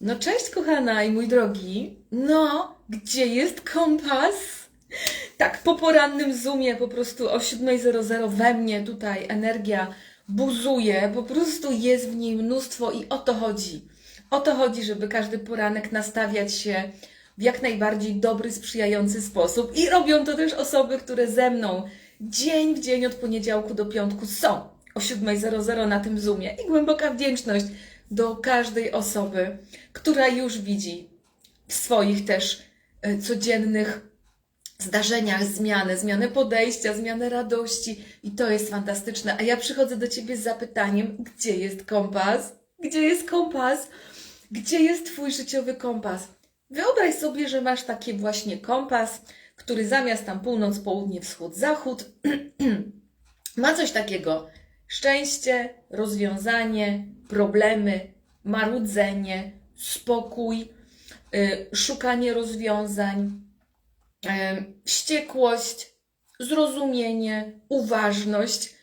No cześć kochana i mój drogi. No, gdzie jest kompas? Tak, po porannym zoomie po prostu o 7.00 we mnie tutaj energia buzuje, po prostu jest w niej mnóstwo i o to chodzi. O to chodzi, żeby każdy poranek nastawiać się w jak najbardziej dobry, sprzyjający sposób. I robią to też osoby, które ze mną dzień w dzień od poniedziałku do piątku są o 7.00 na tym Zoomie. I głęboka wdzięczność do każdej osoby, która już widzi w swoich też e, codziennych zdarzeniach zmianę, zmianę podejścia, zmianę radości i to jest fantastyczne. A ja przychodzę do Ciebie z zapytaniem, gdzie jest kompas? Gdzie jest kompas? Gdzie jest Twój życiowy kompas? Wyobraź sobie, że masz taki właśnie kompas, który zamiast tam północ, południe, wschód, zachód ma coś takiego. Szczęście, rozwiązanie, problemy, marudzenie, spokój, y, szukanie rozwiązań, em, wściekłość, zrozumienie, uważność.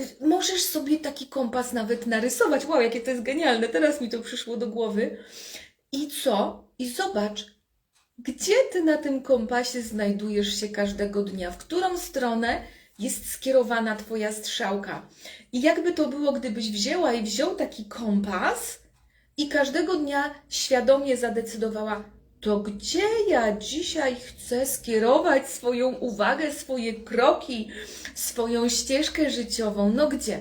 Y, Możesz sobie taki kompas nawet narysować. Wow, jakie to jest genialne. Teraz mi to przyszło do głowy. I co? I zobacz, gdzie ty na tym kompasie znajdujesz się każdego dnia? W którą stronę jest skierowana twoja strzałka? I jakby to było, gdybyś wzięła i wziął taki kompas i każdego dnia świadomie zadecydowała, to gdzie ja dzisiaj chcę skierować swoją uwagę, swoje kroki, swoją ścieżkę życiową? No gdzie?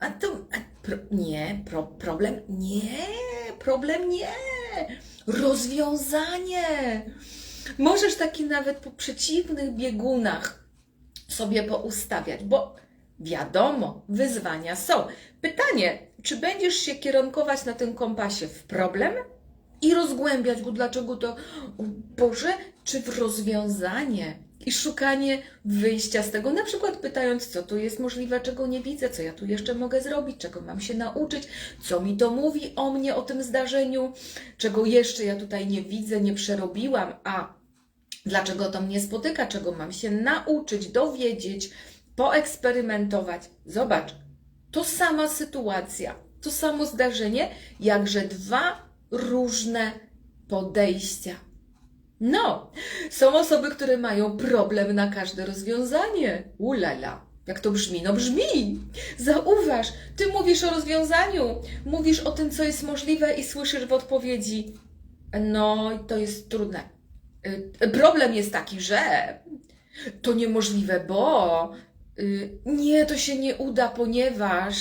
A to a pro, nie, pro, problem nie, problem nie, rozwiązanie. Możesz taki nawet po przeciwnych biegunach sobie poustawiać, bo wiadomo, wyzwania są. Pytanie, czy będziesz się kierunkować na tym kompasie w problem i rozgłębiać go, dlaczego to, Boże, czy w rozwiązanie i szukanie wyjścia z tego, na przykład pytając, co tu jest możliwe, czego nie widzę, co ja tu jeszcze mogę zrobić, czego mam się nauczyć, co mi to mówi o mnie, o tym zdarzeniu, czego jeszcze ja tutaj nie widzę, nie przerobiłam, a dlaczego to mnie spotyka, czego mam się nauczyć, dowiedzieć, poeksperymentować. Zobacz, to sama sytuacja, to samo zdarzenie, jakże dwa różne podejścia. No, są osoby, które mają problem na każde rozwiązanie. Ulala, jak to brzmi? No brzmi. Zauważ, ty mówisz o rozwiązaniu, mówisz o tym, co jest możliwe i słyszysz w odpowiedzi, no to jest trudne. Y, Problem jest taki, że to niemożliwe, bo y, nie, to się nie uda, ponieważ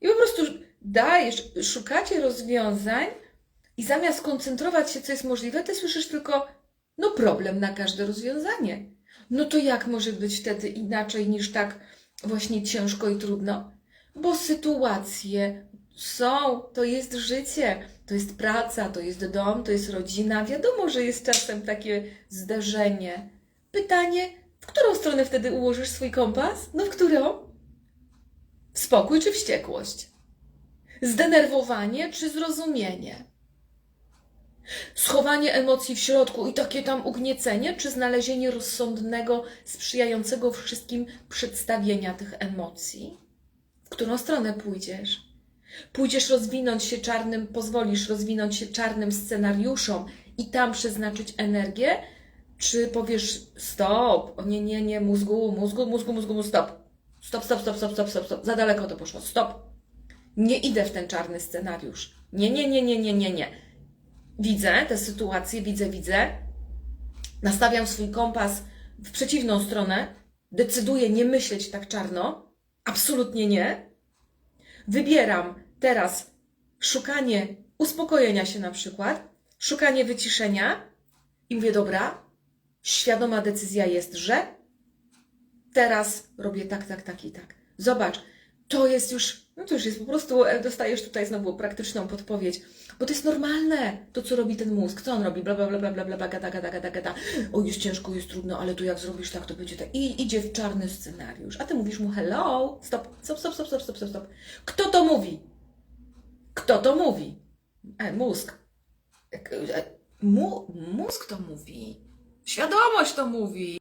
i po prostu dajesz, szukacie rozwiązań i zamiast koncentrować się, co jest możliwe, ty słyszysz tylko, no problem na każde rozwiązanie. No to jak może być wtedy inaczej niż tak właśnie ciężko i trudno? Bo sytuacje są, to jest życie, to jest praca, to jest dom, to jest rodzina. Wiadomo, że jest czasem takie zdarzenie. Pytanie, w którą stronę wtedy ułożysz swój kompas? No w którą? W spokój czy wściekłość? Zdenerwowanie czy zrozumienie? Schowanie emocji w środku i takie tam ugniecenie, czy znalezienie rozsądnego, sprzyjającego wszystkim przedstawienia tych emocji? W którą stronę pójdziesz? Pójdziesz rozwinąć się czarnym, pozwolisz rozwinąć się czarnym scenariuszom i tam przeznaczyć energię? Czy powiesz stop, o nie, nie, nie, mózgu, mózgu, mózgu, mózgu, mózgu, stop. Stop, stop, stop, stop, stop, stop, stop. Za daleko to poszło. Stop. Nie idę w ten czarny scenariusz. Nie, nie, nie, nie, nie, nie, nie. Widzę tę sytuację, widzę, widzę. Nastawiam swój kompas w przeciwną stronę. Decyduję nie myśleć tak czarno. Absolutnie nie. Wybieram teraz szukanie uspokojenia się na przykład, szukanie wyciszenia i mówię, dobra, świadoma decyzja jest, że teraz robię tak, tak, tak i tak. Zobacz, to jest już, no to już jest po prostu, e, dostajesz tutaj znowu praktyczną podpowiedź, bo to jest normalne, to co robi ten mózg, co on robi, bla, bla, bla, bla, bla, bla, gada, gada, gada, gada, o jest ciężko, jest trudno, ale tu jak zrobisz tak, to będzie tak, i idzie w czarny scenariusz, a ty mówisz mu hello, stop, stop, stop, stop, stop, stop, stop, stop. Kto to mówi? Kto to mówi? E, mózg. E, e, Mu, mózg to mówi. Świadomość to mówi.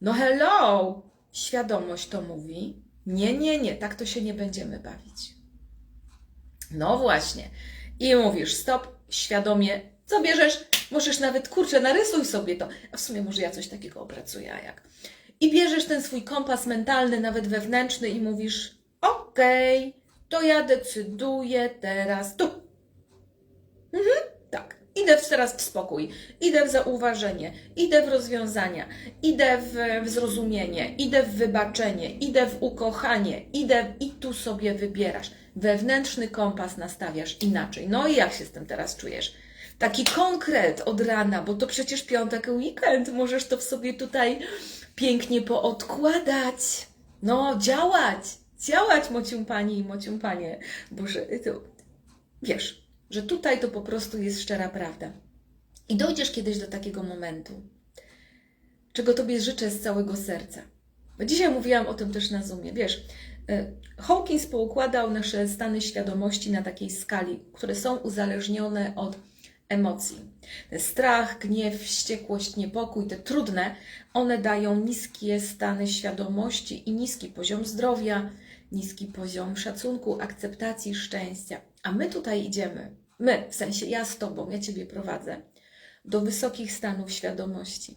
No hello! Świadomość to mówi. Nie, nie, nie, tak to się nie będziemy bawić. No właśnie. I mówisz stop, świadomie, co bierzesz? Możesz nawet, kurczę, narysuj sobie to. A w sumie może ja coś takiego opracuję, a jak? I bierzesz ten swój kompas mentalny, nawet wewnętrzny i mówisz, okej, to ja decyduję teraz tu. Mhm, tak. Idę w- teraz w spokój, idę w zauważenie, idę w rozwiązania, idę w, w zrozumienie, idę w wybaczenie, idę w ukochanie, idę i tu sobie wybierasz. Wewnętrzny kompas nastawiasz inaczej. No i jak się z tym teraz czujesz? Taki konkret od rana, bo to przecież piątek weekend, możesz to w sobie tutaj pięknie poodkładać. No, działać, działać, mocium pani i mocium panie. Boże, to wiesz, że tutaj to po prostu jest szczera prawda. I dojdziesz kiedyś do takiego momentu, czego Tobie życzę z całego serca. Bo dzisiaj mówiłam o tym też na Zoomie. Wiesz, y, Hawkins poukładał nasze stany świadomości na takiej skali, które są uzależnione od emocji. Strach, gniew, wściekłość, niepokój, te trudne, one dają niskie stany świadomości i niski poziom zdrowia, niski poziom szacunku, akceptacji, szczęścia. A my tutaj idziemy, my, w sensie ja z Tobą, ja Ciebie prowadzę, do wysokich stanów świadomości.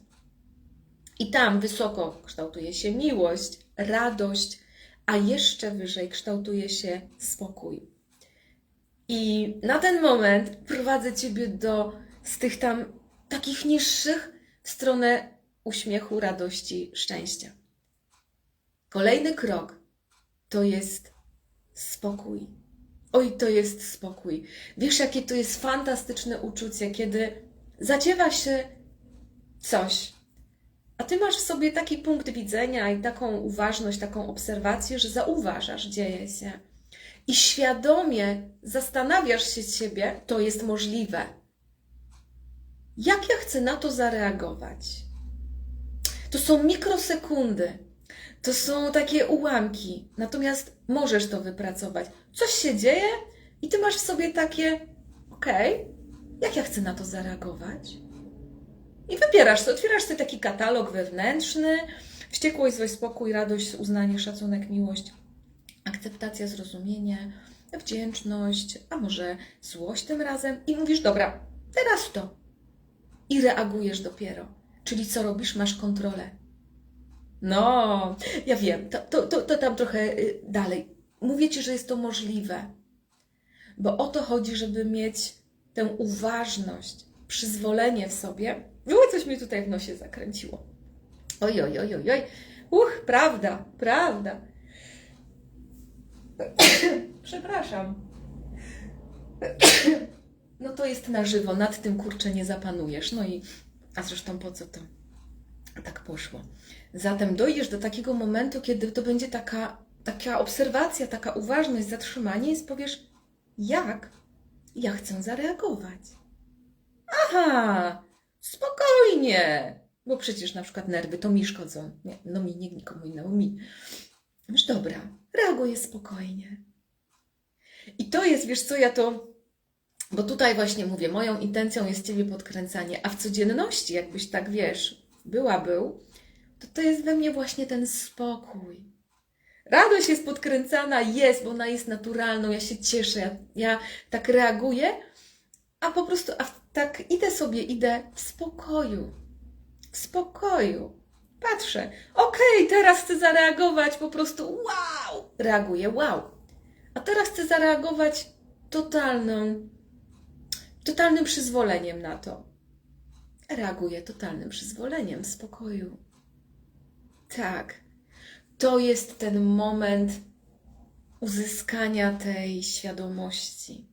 I tam wysoko kształtuje się miłość, radość, a jeszcze wyżej kształtuje się spokój. I na ten moment prowadzę Ciebie do z tych tam takich niższych w stronę uśmiechu, radości, szczęścia. Kolejny krok to jest spokój. Oj, to jest spokój. Wiesz, jakie to jest fantastyczne uczucie, kiedy zadziewa się coś, a ty masz w sobie taki punkt widzenia i taką uważność, taką obserwację, że zauważasz, dzieje się. I świadomie zastanawiasz się z siebie, to jest możliwe. Jak ja chcę na to zareagować? To są mikrosekundy, to są takie ułamki, natomiast możesz to wypracować. Coś się dzieje i ty masz w sobie takie, okej, jak ja chcę na to zareagować? I wybierasz sobie, otwierasz sobie taki katalog wewnętrzny, wściekłość, złość, spokój, radość, uznanie, szacunek, miłość, akceptacja, zrozumienie, wdzięczność, a może złość tym razem i mówisz, dobra, teraz to. I reagujesz dopiero. Czyli co robisz? Masz kontrolę. No, ja wiem, to, to, to, to tam trochę y, dalej. Mówię Ci, że jest to możliwe, bo o to chodzi, żeby mieć tę uważność, przyzwolenie w sobie. Było coś mi tutaj w nosie zakręciło. Oj, oj, oj, oj, oj. Uch, prawda, prawda. Przepraszam. No to jest na żywo, nad tym kurczę nie zapanujesz. No i, a zresztą po co to tak poszło? Zatem dojdziesz do takiego momentu, kiedy to będzie taka, taka obserwacja, taka uważność, zatrzymanie i powiesz, jak ja chcę zareagować. Aha, spokojnie, bo przecież na przykład nerwy to mi szkodzą. Nie, no mi, nie nikomu innemu, mi. Wiesz, dobra, reaguję spokojnie. I to jest, wiesz co, ja to, bo tutaj właśnie mówię, moją intencją jest Ciebie podkręcanie, a w codzienności, jakbyś tak, wiesz, była, był, to to jest we mnie właśnie ten spokój. Radość jest podkręcana, jest, bo ona jest naturalną, ja się cieszę, ja, ja tak reaguję, a po prostu, a tak idę sobie, idę w spokoju, w spokoju. Patrzę, okej, teraz chcę zareagować, po prostu wow, reaguję, wow. A teraz chcę zareagować totalną, totalnym przyzwoleniem na to. Reaguję totalnym przyzwoleniem, spokoju. Tak, to jest ten moment uzyskania tej świadomości.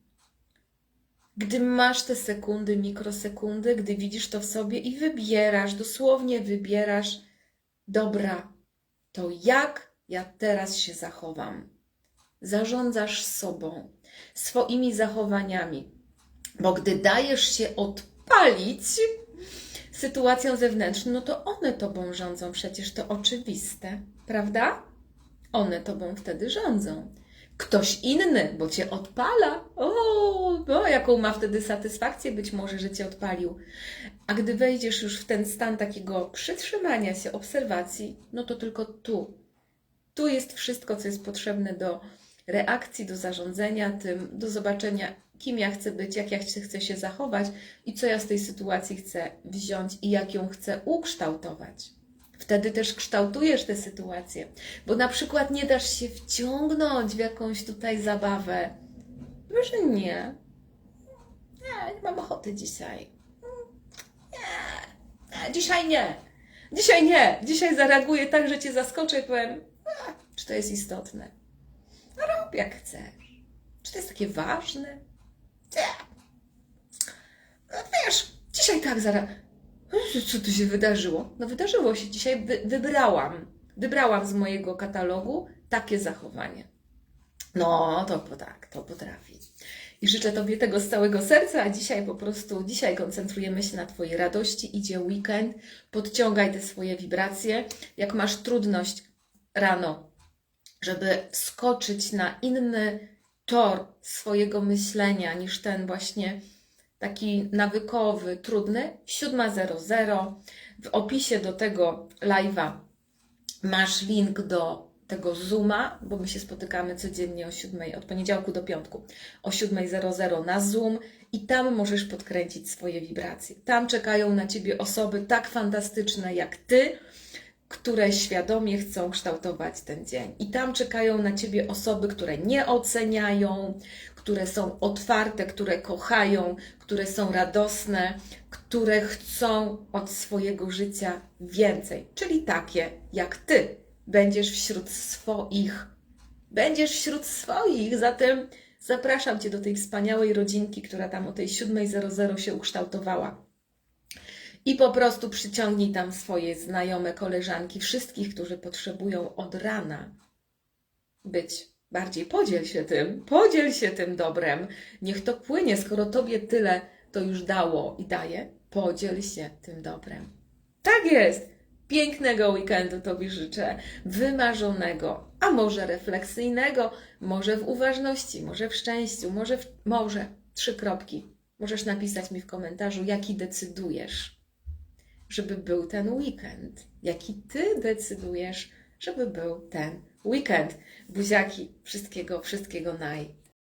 Gdy masz te sekundy, mikrosekundy, gdy widzisz to w sobie i wybierasz, dosłownie wybierasz, dobra, to jak ja teraz się zachowam? Zarządzasz sobą, swoimi zachowaniami, bo gdy dajesz się odpalić sytuacją zewnętrzną, no to one tobą rządzą, przecież to oczywiste, prawda? One tobą wtedy rządzą. Ktoś inny, bo cię odpala. O, no, jaką ma wtedy satysfakcję być może, że cię odpalił. A gdy wejdziesz już w ten stan takiego przytrzymania się, obserwacji, no to tylko tu. Tu jest wszystko, co jest potrzebne do reakcji, do zarządzania tym, do zobaczenia, kim ja chcę być, jak ja chcę, się zachować i co ja z tej sytuacji chcę wziąć i jak ją chcę ukształtować. Wtedy też kształtujesz tę sytuację, bo na przykład nie dasz się wciągnąć w jakąś tutaj zabawę. Może nie. Nie, nie mam ochoty dzisiaj. Nie, dzisiaj nie. Dzisiaj nie. Dzisiaj zareaguję tak, że cię zaskoczę i powiem, a, czy to jest istotne. No rób jak chcesz. Czy to jest takie ważne? No wiesz, dzisiaj tak zaraz. Co tu się wydarzyło? No wydarzyło się dzisiaj. Wy, wybrałam. Wybrałam z mojego katalogu takie zachowanie. No, to tak, to potrafi. I życzę Tobie tego z całego serca, a dzisiaj po prostu, dzisiaj koncentrujemy się na Twojej radości. Idzie weekend, podciągaj te swoje wibracje. Jak masz trudność rano, żeby wskoczyć na inny tor swojego myślenia niż ten właśnie taki nawykowy, trudny, 7.00. W opisie do tego live'a masz link do tego Zooma, bo my się spotykamy codziennie o 7, od poniedziałku do piątku, o 7.00 na Zoom i tam możesz podkręcić swoje wibracje. Tam czekają na Ciebie osoby tak fantastyczne jak Ty, które świadomie chcą kształtować ten dzień. I tam czekają na Ciebie osoby, które nie oceniają, które są otwarte, które kochają, które są radosne, które chcą od swojego życia więcej, czyli takie jak Ty. Będziesz wśród swoich. Będziesz wśród swoich, zatem zapraszam Cię do tej wspaniałej rodzinki, która tam o tej 7.00 się ukształtowała. I po prostu przyciągnij tam swoje znajome koleżanki, wszystkich, którzy potrzebują od rana być bardziej. Podziel się tym, podziel się tym dobrem. Niech to płynie, skoro Tobie tyle to już dało i daje, podziel się tym dobrem. Tak jest! Pięknego weekendu Tobie życzę, wymarzonego, a może refleksyjnego, może w uważności, może w szczęściu, może, w, może trzy kropki. Możesz napisać mi w komentarzu, jaki decydujesz, żeby był ten weekend. Jaki Ty decydujesz, żeby był ten weekend. Buziaki, wszystkiego, wszystkiego naj.